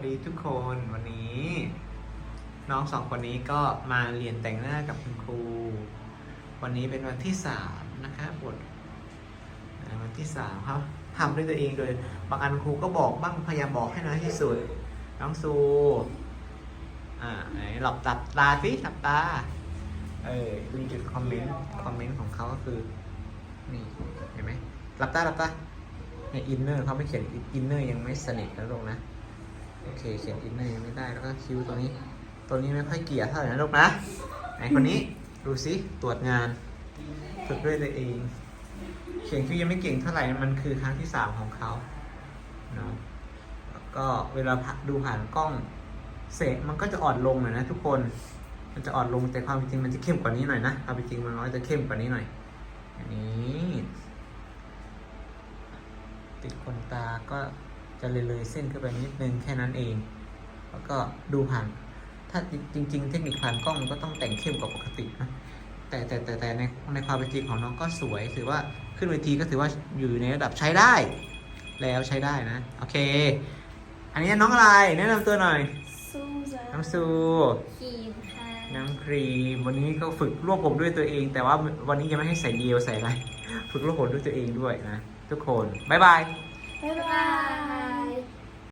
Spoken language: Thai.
วัสดีทุกคนวันนี้ น้องสองคนนี้ก็มาเรียนแต่งหน้ากับคุณครู วันนี้เป็นวันที่สามนะครับทวันที่สามครับทำด้วยตัวเองโดยบางอันครูก็บอกบ้างพยายามบอกให้น้อยที่สุด น้องซูอ่าไหนหลับตับตาสิหลับตาเออมีจุดคอมเมนต์คอมเมนต์ของเขาก็คือนี่เห็นไหมหลับตาหลับตาในอินเนอร์เขาไม่เขียนอินเนอร์ยังไม่สนิทนะลงนะ โอเคเขียนอินเนอร์ยังไม่ได้แล้วก็คิ้วตัวนี้ ตัวนี้ไม่ค่อยเกลี่ยเท่าไหร่นะลูกนะไหนคนนี้ดูสิตรวจงานฝึกด้วยตัวเอง เขียนคิ้วยังไม่เก่งเท่าไหร่มันคือครั้งที่สามของเขาเนาะแล้วก็เวลาดูผ่านกล้องเสกมันก็จะอ่อนลงหน่อยนะทุกคนมันจะอ่อนลงแต่ความจริงมันจะเข้มกว่านี้หน่อยนะความจริงมันน้อยจะเข้มกว่านี้หน่อยอันนี้ติดขนตาก็ จะเลยเลยๆเส้นขึ้นไปนิดนึงแค่นั้นเอง แล้วก็ดูผ่าน ถ้าจริง ๆ เทคนิคผ่านกล้องมันก็ต้องแต่งเข้มกว่าปกตินะแต่แต่แต่แต่ในในความเป็นจริงของน้องก็สวย ถือว่าขึ้นเวทีก็ถือว่าอยู่ในระดับใช้ได้ แล้วใช้ได้นะ โอเค อันนี้น้องอะไรแนะนำตัวหน่อย สู้จ้ะน้องซู ครีมค่ะ น้องครีมวันนี้ก็ฝึกรวบผมด้วยตัวเอง แต่ว่าวันนี้ยังไม่ให้ใส่เยลใส่อะไร ฝึกรวบผมด้วยตัวเองด้วยนะ ทุกคน บ๊ายบาย บ๊ายบาย